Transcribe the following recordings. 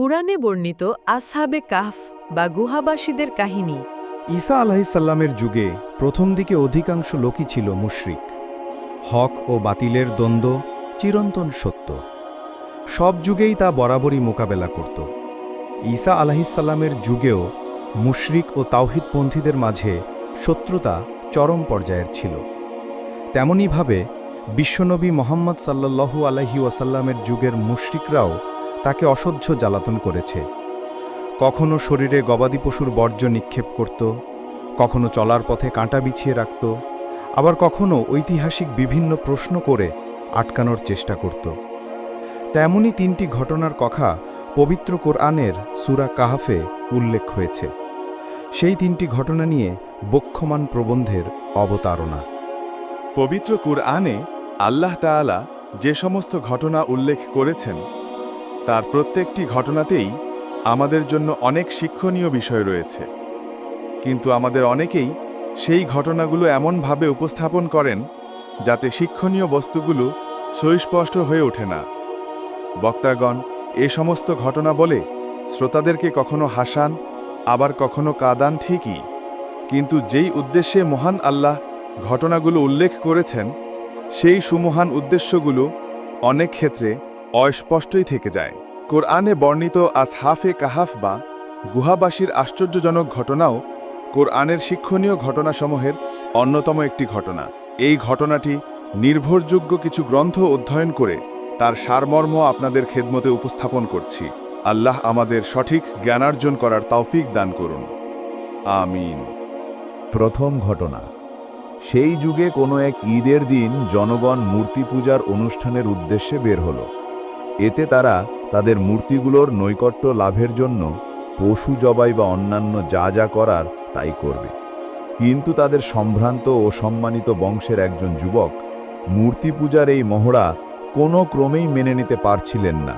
কুরআনে বর্ণিত আসহাবে কাহফ বা গুহাবাসীদের কাহিনী। ঈসা আলাহিসাল্লামের যুগে প্রথম দিকে অধিকাংশ লোকই ছিল মুশরিক। হক ও বাতিলের দ্বন্দ্ব চিরন্তন সত্য। সব যুগেই তা বরাবরই মোকাবেলা করত। ঈসা আলাহিসাল্লামের যুগেও মুশরিক ও তাওহিদপন্থীদের মাঝে শত্রুতা চরম পর্যায়ের ছিল। তেমনইভাবে বিশ্বনবী মোহাম্মদ সাল্লাল্লাহু আলহি ওয়াসাল্লামের যুগের মুশরিকরাও তাকে অসহ্য জ্বালাতন করেছে। কখনো শরীরে গবাদি পশুর বর্জ্য নিক্ষেপ করত, কখনো চলার পথে কাঁটা বিছিয়ে রাখত, আবার কখনো ঐতিহাসিক বিভিন্ন প্রশ্ন করে আটকানোর চেষ্টা করত। তেমনই তিনটি ঘটনার কথা পবিত্র কোরআনের সুরা কাহাফে উল্লেখ হয়েছে। সেই তিনটি ঘটনা নিয়ে বক্ষমান প্রবন্ধের অবতারণা। পবিত্র কুরআনে আল্লাহ তাআলা যে সমস্ত ঘটনা উল্লেখ করেছেন তার প্রত্যেকটি ঘটনাতেই আমাদের জন্য অনেক শিক্ষণীয় বিষয় রয়েছে। কিন্তু আমাদের অনেকেই সেই ঘটনাগুলো এমনভাবে উপস্থাপন করেন যাতে শিক্ষণীয় বস্তুগুলো সুস্পষ্ট হয়ে ওঠে না। বক্তাগণ, এ সমস্ত ঘটনা বলে শ্রোতাদেরকে কখনো হাসান, আবার কখনো কাদান ঠিকই। কিন্তু যেই উদ্দেশ্যে মহান আল্লাহ ঘটনাগুলো উল্লেখ করেছেন, সেই সুমহান উদ্দেশ্যগুলো অনেক ক্ষেত্রে অস্পষ্টই থেকে যায়। কোরআনে বর্ণিত আসহাফে কাহাফ বা গুহাবাসীর আশ্চর্যজনক ঘটনাও কোরআনের শিক্ষণীয় ঘটনাসমূহের অন্যতম একটি ঘটনা। এই ঘটনাটি নির্ভরযোগ্য কিছু গ্রন্থ অধ্যয়ন করে তার সারমর্ম আপনাদের খেদমতে উপস্থাপন করছি। আল্লাহ আমাদের সঠিক জ্ঞানার্জন করার তৌফিক দান করুন। আমিন। প্রথম ঘটনা। সেই যুগে কোনো এক ঈদের দিন জনগণ মূর্তি পূজার অনুষ্ঠানের উদ্দেশ্যে বের হলো। এতে তারা তাদের মূর্তিগুলোর নৈকট্য লাভের জন্য পশু জবাই বা অন্যান্য যা যা করার তাই করবে। কিন্তু তাদের সম্ভ্রান্ত ও সম্মানিত বংশের একজন যুবক মূর্তি পূজার এই মহড়া কোনো ক্রমেই মেনে নিতে পারছিলেন না।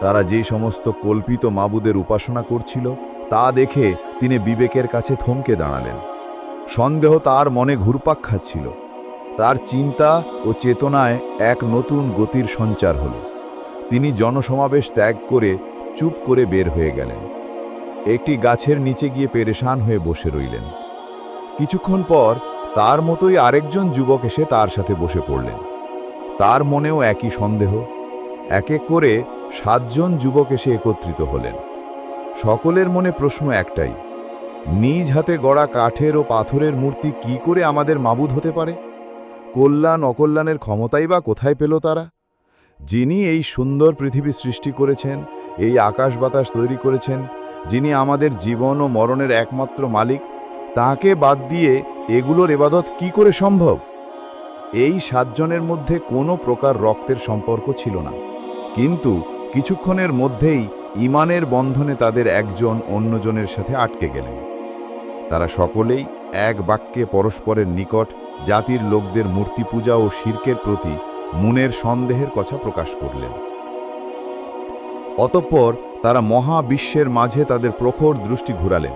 তারা যে সমস্ত কল্পিত মাবুদের উপাসনা করছিল তা দেখে তিনি বিবেকের কাছে থমকে দাঁড়ালেন। সন্দেহ তার মনে ঘুরপাক খাচ্ছিল। তার চিন্তা ও চেতনায় এক নতুন গতির সঞ্চার হল। তিনি জনসমাবেশ ত্যাগ করে চুপ করে বের হয়ে গেলেন। একটি গাছের নিচে গিয়ে পেরেশান হয়ে বসে রইলেন। কিছুক্ষণ পর তার মতোই আরেকজন যুবক এসে তার সাথে বসে পড়লেন। তার মনেও একই সন্দেহ। এক এক করে সাতজন যুবক এসে একত্রিত হলেন। সকলের মনে প্রশ্ন একটাই, নিজ হাতে গড়া কাঠের ও পাথরের মূর্তি কি করে আমাদের মাবুদ হতে পারে? কল্যাণ, অকল্যাণের ক্ষমতাই বা কোথায় পেল তারা? যিনি এই সুন্দর পৃথিবী সৃষ্টি করেছেন, এই আকাশ বাতাস তৈরি করেছেন, যিনি আমাদের জীবন ও মরণের একমাত্র মালিক, তাকে বাদ দিয়ে এগুলোর এবাদত কি করে সম্ভব? এই সাতজনের মধ্যে কোনো প্রকার রক্তের সম্পর্ক ছিল না। কিন্তু কিছুক্ষণের মধ্যেই ইমানের বন্ধনে তাদের একজন অন্যজনের সাথে আটকে গেলেন। তারা সকলেই এক বাক্যে পরস্পরের নিকট জাতির লোকদের মূর্তি পূজা ও শির্কের প্রতি মুনের সন্দেহের কথা প্রকাশ করলেন। অতঃপর তারা মহাবিশ্বের মাঝে তাদের প্রখর দৃষ্টি ঘুরালেন।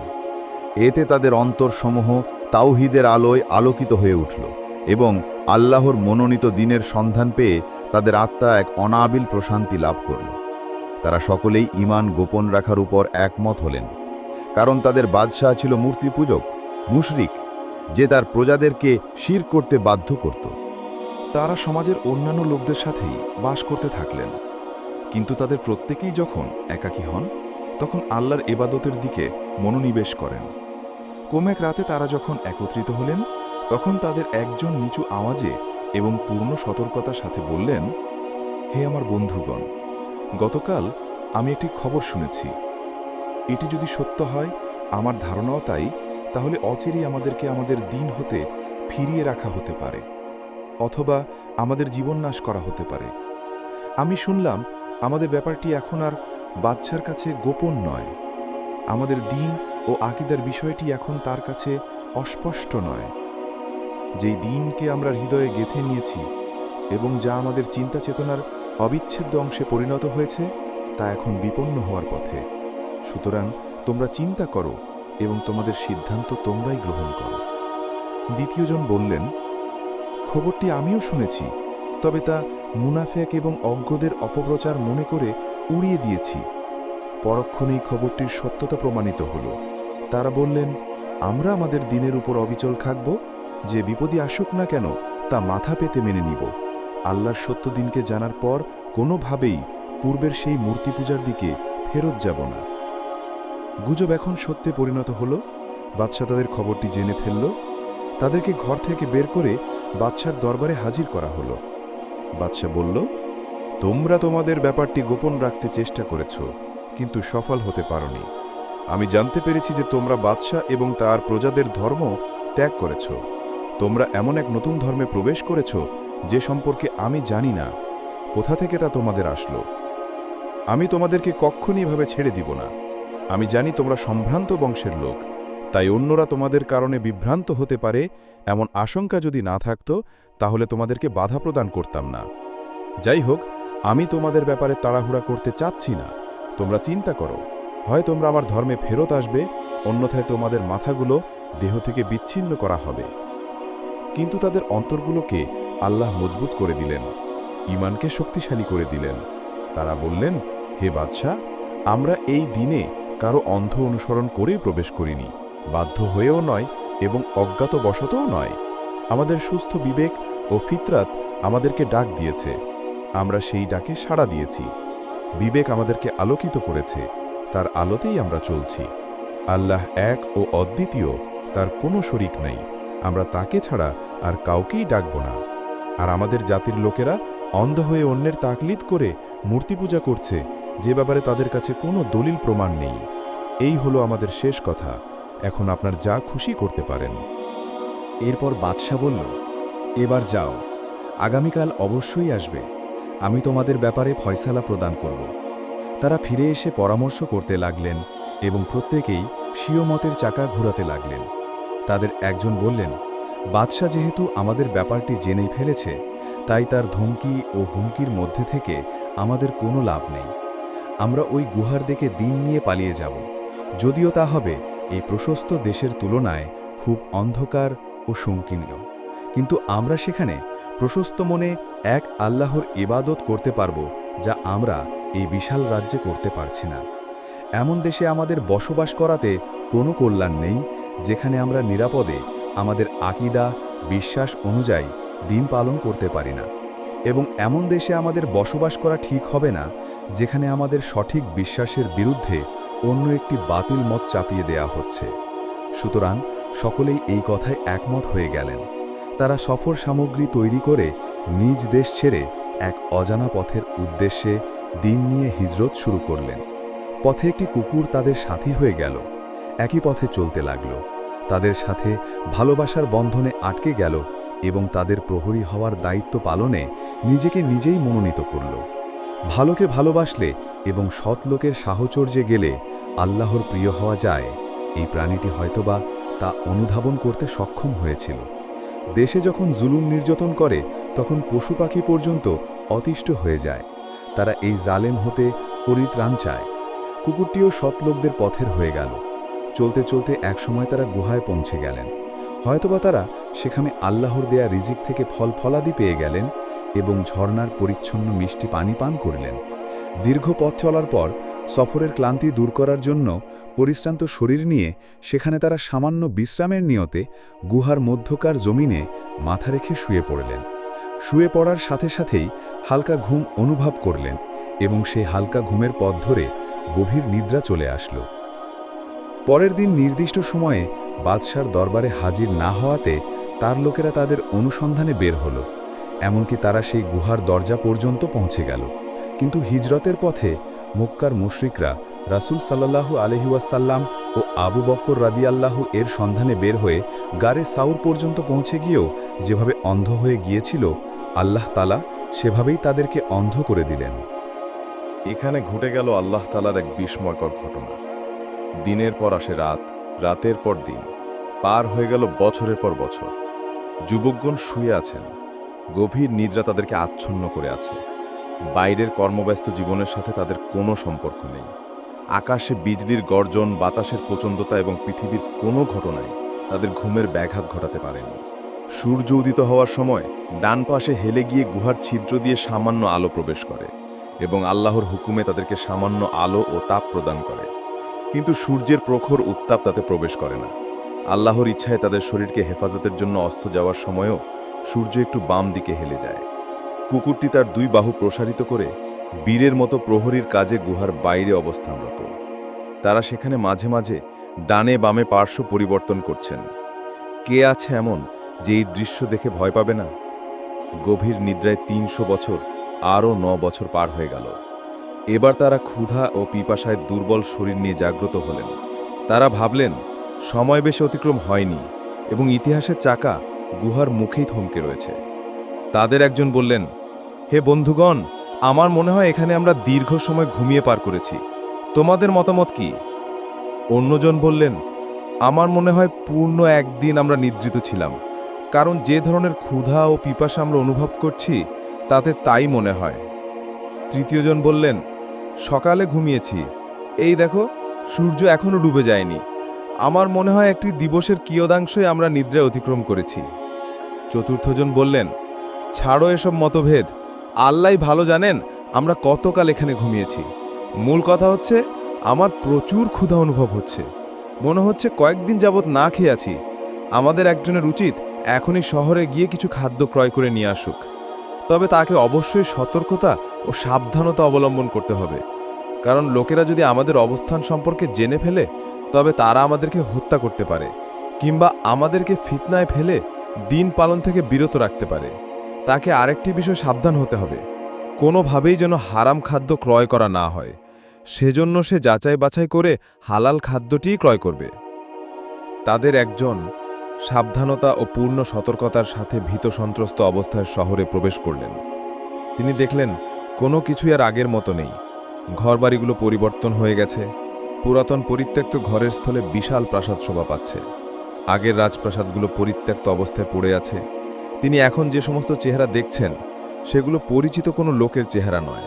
এতে তাদের অন্তরসমূহ তাওহিদের আলোয় আলোকিত হয়ে উঠল এবং আল্লাহর মনোনীত দিনের সন্ধান পেয়ে তাদের আত্মা এক অনাবিল প্রশান্তি লাভ করল। তারা সকলেই ইমান গোপন রাখার উপর একমত হলেন। কারণ তাদের বাদশাহ ছিল মূর্তি পূজক মুশরিক, যে তার প্রজাদেরকে শির করতে বাধ্য করত। তারা সমাজের অন্যান্য লোকদের সাথেই বাস করতে থাকলেন। কিন্তু তাদের প্রত্যেকেই যখন একাকী হন, তখন আল্লাহর এবাদতের দিকে মনোনিবেশ করেন। কোম এক রাতে তারা যখন একত্রিত হলেন, তখন তাদের একজন নিচু আওয়াজে এবং পূর্ণ সতর্কতার সাথে বললেন, হে আমার বন্ধুগণ, গতকাল আমি একটি খবর শুনেছি। এটি যদি সত্য হয়, আমার ধারণাও তাই, তাহলে অচিরেই আমাদেরকে আমাদের দিন হতে ফিরিয়ে রাখা হতে পারে। অথবা আমাদের জীবন নাশ করা হতে পারে। আমি শুনলাম, আমাদের ব্যাপারটি এখন আর বাচ্চার কাছে গোপন নয়। আমাদের দিন ও আকিদার বিষয়টি এখন তার কাছে অস্পষ্ট নয়। যেই দিনকে আমরা হৃদয়ে গেথে নিয়েছি এবং যা আমাদের চিন্তা চেতনার অবিচ্ছেদ্য অংশে পরিণত হয়েছে, তা এখন বিপন্ন হওয়ার পথে। সুতরাং তোমরা চিন্তা করো এবং তোমাদের সিদ্ধান্ত তোমরাই গ্রহণ করো। দ্বিতীয়জন বললেন খবরটি আমিও শুনেছি, তবে তা মুনাফেক এবং অজ্ঞদের অপপ্রচার মনে করে উড়িয়ে দিয়েছি। পরক্ষণেই খবরটির সত্যতা প্রমাণিত হল। তারা বললেন, আমরা আমাদের দিনের উপর অবিচল থাকব যে বিপদই আসুক না কেন, তা মাথা পেতে মেনে নিব। আল্লাহর সত্য দিনকে জানার পর কোনোভাবেই পূর্বের সেই মূর্তি পূজার দিকে ফেরত যাব না। গুজব এখন সত্যে পরিণত হলো। বাদশাহ তাদের খবরটি জেনে ফেলল। তাদেরকে ঘর থেকে বের করে বাদশার দরবারে হাজির করা হলো। বাদশাহ বলল, তোমরা তোমাদের ব্যাপারটি গোপন রাখতে চেষ্টা করেছ, কিন্তু সফল হতে পারোনি। আমি জানতে পেরেছি যে তোমরা বাদশাহ এবং তার প্রজাদের ধর্ম ত্যাগ করেছ। তোমরা এমন এক নতুন ধর্মে প্রবেশ করেছ, যে সম্পর্কে আমি জানি না। কোথা থেকে তা তোমাদের আসলো? আমি তোমাদেরকে কক্ষণই এভাবে ছেড়ে দিব না। আমি জানি তোমরা সম্ভ্রান্ত বংশের লোক। তাই অন্যরা তোমাদের কারণে বিভ্রান্ত হতে পারে, এমন আশঙ্কা যদি না থাকত, তাহলে তোমাদেরকে বাধা প্রদান করতাম না। যাই হোক, আমি তোমাদের ব্যাপারে তাড়াহুড়া করতে চাচ্ছি না। তোমরা চিন্তা করো। হয় তোমরা আমার ধর্মে ফেরত আসবে, অন্যথায় তোমাদের মাথাগুলো দেহ থেকে বিচ্ছিন্ন করা হবে। কিন্তু তাদের অন্তরগুলোকে আল্লাহ মজবুত করে দিলেন ইমানকে শক্তিশালী করে দিলেন। তারা বললেন, হে বাদশাহ, আমরা এই দিনে কারও অন্ধ অনুসরণ করেই প্রবেশ করিনি। বাধ্য হয়েও নয় এবং অজ্ঞাতবশতও নয়। আমাদের সুস্থ বিবেক ও ফিতরাত আমাদেরকে ডাক দিয়েছে। আমরা সেই ডাকে সাড়া দিয়েছি। বিবেক আমাদেরকে আলোকিত করেছে। তার আলোতেই আমরা চলছি। আল্লাহ এক ও অদ্বিতীয়, তার কোনো শরিক নাই। আমরা তাকে ছাড়া আর কাউকেই ডাকব না। আর আমাদের জাতির লোকেরা অন্ধ হয়ে অন্যের তাকলিদ করে মূর্তি পূজা করছে, যে ব্যাপারে তাদের কাছে কোনো দলিল প্রমাণ নেই। এই হলো আমাদের শেষ কথা। এখন আপনার যা খুশি করতে পারেন। এরপর বাদশাহ বলল, এবার যাও। আগামীকাল অবশ্যই আসবে। আমি তোমাদের ব্যাপারে ফয়সালা প্রদান করব। তারা ফিরে এসে পরামর্শ করতে লাগলেন এবং প্রত্যেকেই স্বীয় মতের চাকা ঘোরাতে লাগলেন। তাদের একজন বললেন, বাদশাহ যেহেতু আমাদের ব্যাপারটি জেনেই ফেলেছে, তাই তার ধমকি ও হুমকির মধ্যে থেকে আমাদের কোনো লাভ নেই। আমরা ওই গুহার দিকে দিন নিয়ে পালিয়ে যাব। যদিও তা হবে এই প্রশস্ত দেশের তুলনায় খুব অন্ধকার ও সংকীর্ণ কিন্তু আমরা সেখানে প্রশস্ত মনে এক আল্লাহর ইবাদত করতে পারব যা আমরা এই বিশাল রাজ্যে করতে পারছি না। এমন দেশে আমাদের বসবাস করাতে কোনো কল্যাণ নেই, যেখানে আমরা নিরাপদে আমাদের আকিদা, বিশ্বাস অনুযায়ী দিন পালন করতে পারি না। এবং এমন দেশে আমাদের বসবাস করা ঠিক হবে না, যেখানে আমাদের সঠিক বিশ্বাসের বিরুদ্ধে অন্য একটি বাতিল মত চাপিয়ে দেয়া হচ্ছে। সুতরাং সকলেই এই কথায় একমত হয়ে গেলেন। তারা সফর সামগ্রী তৈরি করে নিজ দেশ ছেড়ে এক অজানা পথের উদ্দেশ্যে দিন নিয়ে হিজরত শুরু করলেন। পথে একটি কুকুর তাদের সাথী হয়ে গেল। একই পথে চলতে লাগল। তাদের সাথে ভালোবাসার বন্ধনে আটকে গেল এবং তাদের প্রহরী হওয়ার দায়িত্ব পালনে নিজেকে নিজেই মনোনীত করল। ভালোকে ভালোবাসলে এবং সৎ লোকের সাহচর্যে গেলে আল্লাহর প্রিয় হওয়া যায়। এই প্রাণীটি হয়তোবা তা অনুধাবন করতে সক্ষম হয়েছিল। দেশে যখন জুলুম নির্যাতন করে, তখন পশু পাখি পর্যন্ত অতিষ্ঠ হয়ে যায়। তারা এই জালেম হতে পরিত্রাণ চায়। কুকুরটিও সৎ লোকদের পথের হয়ে গেল। চলতে চলতে একসময় তারা গুহায় পৌঁছে গেলেন। হয়তোবা তারা সেখানে আল্লাহর দেয়া রিজিক থেকে ফল ফলাদি পেয়ে গেলেন এবং ঝর্ণার পরিচ্ছন্ন মিষ্টি পানি পান করলেন। দীর্ঘ পথ চলার পর সফরের ক্লান্তি দূর করার জন্য পরিশ্রান্ত শরীর নিয়ে সেখানে তারা সামান্য বিশ্রামের নিয়তে গুহার মধ্যকার জমিনে মাথা রেখে শুয়ে পড়লেন। শুয়ে পড়ার সাথে সাথেই হালকা ঘুম অনুভব করলেন এবং সেই হালকা ঘুমের পথ ধরে গভীর নিদ্রা চলে আসলো। পরের দিন নির্দিষ্ট সময়ে বাদশার দরবারে হাজির না হওয়াতে তার লোকেরা তাদের অনুসন্ধানে বের হলো। এমনকি তারা সেই গুহার দরজা পর্যন্ত পৌঁছে গেল। কিন্তু হিজরতের পথে মক্কার মুশরিকরা রাসূল সাল্লাল্লাহু আলহিউসাল্লাম ও আবু বক্কর রাদিয়াল্লাহু এর সন্ধানে বের হয়ে গারে সাউর পর্যন্ত পৌঁছে গিয়েও যেভাবে অন্ধ হয়ে গিয়েছিল, আল্লাহ তালা সেভাবেই তাদেরকে অন্ধ করে দিলেন। এখানে ঘটে গেল আল্লাহ তালার এক বিস্ময়কর ঘটনা। দিনের পর আসে রাত, রাতের পর দিন। পার হয়ে গেল বছরের পর বছর। যুবকগণ শুয়ে আছেন। গভীর নিদ্রা তাদেরকে আচ্ছন্ন করে আছে। বাইরের কর্মব্যস্ত জীবনের সাথে তাদের কোনো সম্পর্ক নেই। আকাশে বিজলির গর্জন, বাতাসের প্রচণ্ডতা এবং পৃথিবীর কোনো ঘটনায় তাদের ঘুমের ব্যাঘাত ঘটাতে পারেনি। সূর্য উদিত হওয়ার সময় ডান পাশে হেলে গিয়ে গুহার ছিদ্র দিয়ে সামান্য আলো প্রবেশ করে এবং আল্লাহর হুকুমে তাদেরকে সামান্য আলো ও তাপ প্রদান করে। কিন্তু সূর্যের প্রখর উত্তাপ তাতে প্রবেশ করে না। আল্লাহর ইচ্ছায় তাদের শরীরকে হেফাজতের জন্য অস্ত যাওয়ার সময়ও সূর্য একটু বাম দিকে হেলে যায়। কুকুরটি তার দুই বাহু প্রসারিত করে বীরের মতো প্রহরীর কাজে গুহার বাইরে অবস্থানরত। তারা সেখানে মাঝে মাঝে ডানে বামে পার্শ্ব পরিবর্তন করছেন। কে আছে এমন যে এই দৃশ্য দেখে ভয় পাবে না? গভীর নিদ্রায় তিনশো বছর, আরও ন বছর পার হয়ে গেল। এবার তারা ক্ষুধা ও পিপাসায় দুর্বল শরীর নিয়ে জাগ্রত হলেন। তারা ভাবলেন, সময় বেশি অতিক্রম হয়নি এবং ইতিহাসের চাকা গুহার মুখেই থমকে রয়েছে। তাদের একজন বললেন, হে বন্ধুগণ, আমার মনে হয় এখানে আমরা দীর্ঘ সময় ঘুমিয়ে পার করেছি। তোমাদের মতামত কি? অন্যজন বললেন, আমার মনে হয় পূর্ণ একদিন আমরা নিদ্রিত ছিলাম, কারণ যে ধরনের ক্ষুধা ও পিপাসা আমরা অনুভব করছি, তাতে তাই মনে হয়। তৃতীয়জন বললেন, সকালে ঘুমিয়েছি। এই দেখো, সূর্য এখনও ডুবে যায়নি। আমার মনে হয় একটি দিবসের কিয়দাংশই আমরা নিদ্রায় অতিক্রম করেছি। চতুর্থজন বললেন, ছাড়ো এসব মতভেদ। আল্লাহ ভালো জানেন, আমরা কতকাল এখানে ঘুমিয়েছি। মূল কথা হচ্ছে, আমার প্রচুর ক্ষুধা অনুভব হচ্ছে। মনে হচ্ছে কয়েকদিন যাবৎ না খেয়ে আছি। আমাদের একজনের উচিত এখনই শহরে গিয়ে কিছু খাদ্য ক্রয় করে নিয়ে আসুক। তবে তাকে অবশ্যই সতর্কতা ও সাবধানতা অবলম্বন করতে হবে। কারণ লোকেরা যদি আমাদের অবস্থান সম্পর্কে জেনে ফেলে তবে তারা আমাদেরকে হত্যা করতে পারে, কিংবা আমাদেরকে ফিতনায় ফেলে দিন পালন থেকে বিরত রাখতে পারে। তাকে আরেকটি বিষয় সাবধান হতে হবে, কোনোভাবেই যেন হারাম খাদ্য ক্রয় করা না হয়, সেজন্য সে যাচাই বাছাই করে হালাল খাদ্যটিই ক্রয় করবে। তাদের একজন সাবধানতা ও পূর্ণ সতর্কতার সাথে ভীত সন্ত্রস্ত অবস্থায় শহরে প্রবেশ করলেন। তিনি দেখলেন, কোনো কিছুই আর আগের মতো নেই। ঘরবাড়িগুলো পরিবর্তন হয়ে গেছে। পুরাতন পরিত্যক্ত ঘরের স্থলে বিশাল প্রাসাদ শোভা পাচ্ছে। আগের রাজপ্রাসাদগুলো পরিত্যক্ত অবস্থায় পড়ে আছে। তিনি এখন যে সমস্ত চেহারা দেখছেন, সেগুলো পরিচিত কোনো লোকের চেহারা নয়।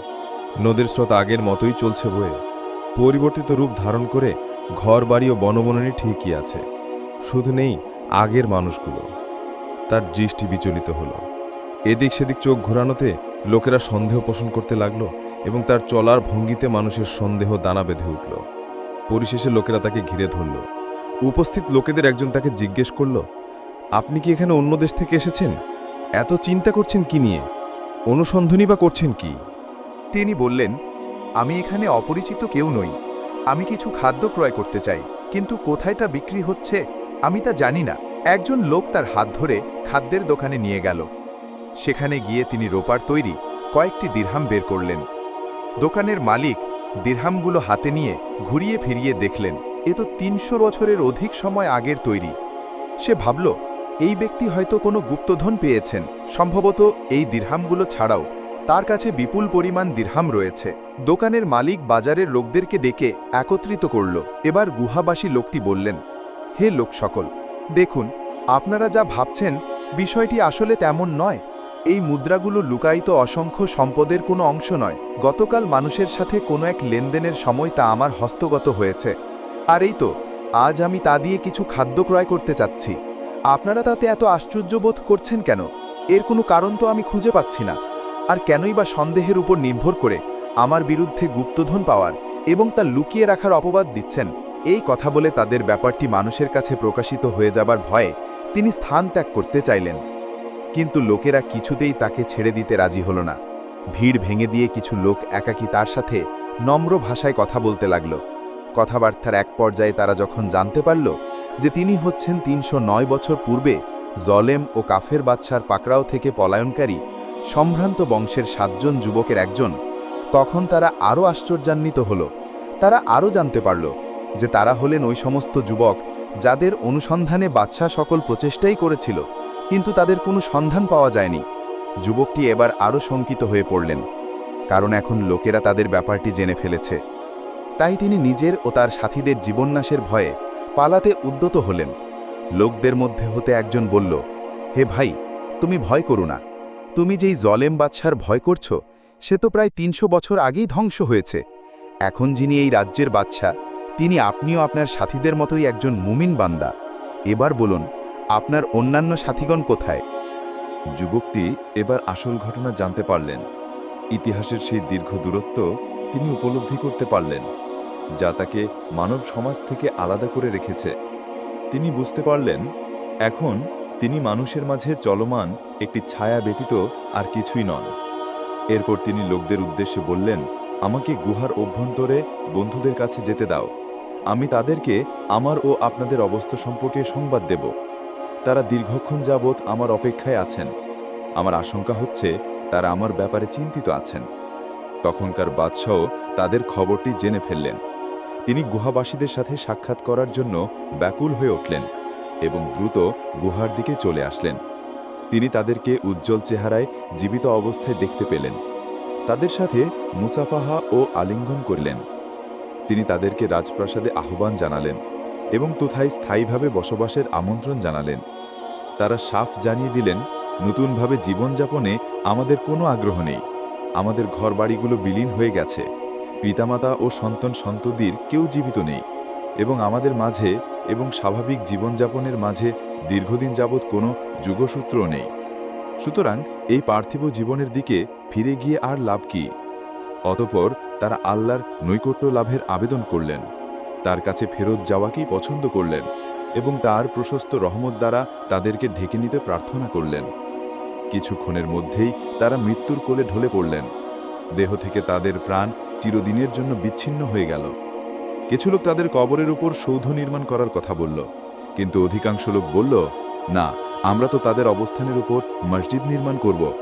নদীর স্রোত আগের মতোই চলছে বয়ে। পরিবর্তিত রূপ ধারণ করে ঘর বাড়ি ও বনবননী ঠিকই আছে। শুধু নেই, আগের মানুষগুলো। তার দৃষ্টি বিচলিত হলো। এদিক সেদিক চোখ ঘোরানোতে লোকেরা সন্দেহ পোষণ করতে লাগল এবং তার চলার ভঙ্গিতে মানুষের সন্দেহ দানা বেঁধে উঠল। পরিশেষে লোকেরা তাকে ঘিরে ধরল। উপস্থিত লোকেদের একজন তাকে জিজ্ঞেস করল, আপনি কি এখানে অন্য দেশ থেকে এসেছেন? এত চিন্তা করছেন কি নিয়ে? অনুসন্ধানী বা করছেন কি? তিনি বললেন, আমি এখানে অপরিচিত কেউ নই। আমি কিছু খাদ্য ক্রয় করতে চাই, কিন্তু কোথায় তা বিক্রি হচ্ছে আমি তা জানি না। একজন লোক তার হাত ধরে খাদ্যের দোকানে নিয়ে গেল। সেখানে গিয়ে তিনি রোপার তৈরি কয়েকটি দিরহাম বের করলেন। দোকানের মালিক দিরহামগুলো হাতে নিয়ে ঘুরিয়ে ফিরিয়ে দেখলেন, এ তো তিনশো বছরের অধিক সময় আগের তৈরি। সে ভাবল, এই ব্যক্তি হয়তো কোনো গুপ্তধন পেয়েছেন। সম্ভবত এই দিরহামগুলো ছাড়াও তার কাছে বিপুল পরিমাণ দিরহাম রয়েছে। দোকানের মালিক বাজারের লোকদেরকে ডেকে একত্রিত করল। এবার গুহাবাসী লোকটি বললেন, হে লোক সকল দেখুন, আপনারা যা ভাবছেন বিষয়টি আসলে তেমন নয়। এই মুদ্রাগুলো লুকায়িত অসংখ্য সম্পদের কোনো অংশ নয়। গতকাল মানুষের সাথে কোনো এক লেনদেনের সময় তা আমার হস্তগত হয়েছে। আর এই তো, আজ আমি তা দিয়ে কিছু খাদ্য ক্রয় করতে চাচ্ছি। আপনারা তাতে এত আশ্চর্য বোধ করছেন কেন? এর কোনো কারণ তো আমি খুঁজে পাচ্ছি না। আর কেনই বা সন্দেহের উপর নির্ভর করে আমার বিরুদ্ধে গুপ্তধন পাওয়ার এবং তা লুকিয়ে রাখার অপবাদ দিচ্ছেন। এই কথা বলে তাদের ব্যাপারটি মানুষের কাছে প্রকাশিত হয়ে যাবার ভয়ে তিনি স্থান ত্যাগ করতে চাইলেন। কিন্তু লোকেরা কিছুতেই তাকে ছেড়ে দিতে রাজি হল না। ভিড় ভেঙে দিয়ে কিছু লোক একাকী তার সাথে নম্র ভাষায় কথা বলতে লাগল। কথাবার্তার এক পর্যায়ে তারা যখন জানতে পারল যে তিনি হচ্ছেন তিনশো নয় বছর পূর্বে জলেম ও কাফের বাদশার পাকড়াও থেকে পলায়নকারী সম্ভ্রান্ত বংশের সাতজন যুবকের একজন, তখন তারা আরও আশ্চর্যান্বিত হল। তারা আরও জানতে পারল যে তারা হলেন ওই সমস্ত যুবক যাদের অনুসন্ধানে বাদশাহ সকল প্রচেষ্টাই করেছিল। কিন্তু তাদের কোনো সন্ধান পাওয়া যায়নি। যুবকটি এবার আরও শঙ্কিত হয়ে পড়লেন, কারণ এখন লোকেরা তাদের ব্যাপারটি জেনে ফেলেছে। তাই তিনি নিজের ও তার সাথীদের জীবন্যাসের ভয়ে পালাতে উদ্যত হলেন। লোকদের মধ্যে হতে একজন বলল, হে ভাই, তুমি ভয় করো না। তুমি যেই জলেম বাদশার ভয় করছ, সে তো প্রায় তিনশো বছর আগেই ধ্বংস হয়েছে। এখন যিনি এই রাজ্যের বাদশা, তিনি আপনিও আপনার সাথীদের মতোই একজন মুমিন বান্দা। এবার বলুন আপনার অন্যান্য সাথীগণ কোথায়? যুবকটি এবার আসল ঘটনা জানতে পারলেন। ইতিহাসের সেই দীর্ঘ দূরত্ব তিনি উপলব্ধি করতে পারলেন, যা তাকে মানব সমাজ থেকে আলাদা করে রেখেছে। তিনি বুঝতে পারলেন, এখন তিনি মানুষের মাঝে চলমান একটি ছায়া ব্যতীত আর কিছুই নন। এরপর তিনি লোকদের উদ্দেশ্যে বললেন, আমাকে গুহার অভ্যন্তরে বন্ধুদের কাছে যেতে দাও। আমি তাদেরকে আমার ও আপনাদের অবস্থা সম্পর্কে সংবাদ দেব। তারা দীর্ঘক্ষণ যাবৎ আমার অপেক্ষায় আছেন। আমার আশঙ্কা হচ্ছে তারা আমার ব্যাপারে চিন্তিত আছেন। তখনকার বাদশাহ তাদের খবরটি জেনে ফেললেন। তিনি গুহাবাসীদের সাথে সাক্ষাৎ করার জন্য ব্যাকুল হয়ে উঠলেন এবং দ্রুত গুহার দিকে চলে আসলেন। তিনি তাদেরকে উজ্জ্বল চেহারায় জীবিত অবস্থায় দেখতে পেলেন। তাদের সাথে মুসাফাহা ও আলিঙ্গন করলেন। তিনি তাদেরকে রাজপ্রাসাদে আহ্বান জানালেন এবং কোথায় স্থায়ীভাবে বসবাসের আমন্ত্রণ জানালেন। তারা সাফ জানিয়ে দিলেন, নতুনভাবে জীবনযাপনে আমাদের কোনো আগ্রহ নেই। আমাদের ঘরবাড়িগুলো বিলীন হয়ে গেছে। পিতামাতা ও সন্তান সন্ততির কেউ জীবিত নেই। এবং আমাদের মাঝে এবং স্বাভাবিক জীবনযাপনের মাঝে দীর্ঘদিন যাবৎ কোনো যুগসূত্র নেই। সুতরাং এই পার্থিব জীবনের দিকে ফিরে গিয়ে আর লাভ কি? অতপর তারা আল্লাহর নৈকট্য লাভের আবেদন করলেন। তার কাছে ফেরত যাওয়াকেই পছন্দ করলেন? এবং তার প্রশস্ত রহমত দ্বারা তাদেরকে ঢেকে নিতে প্রার্থনা করলেন। কিছুক্ষণের মধ্যেই তারা মৃত্যুর কোলে ঢলে পড়লেন। দেহ থেকে তাদের প্রাণ চিরদিনের জন্য বিচ্ছিন্ন হয়ে গেল। কিছু লোক তাদের কবরের উপর সৌধ নির্মাণ করার কথা বলল। কিন্তু অধিকাংশ লোক বলল, না, আমরা তো তাদের অবস্থানের উপর মসজিদ নির্মাণ করব।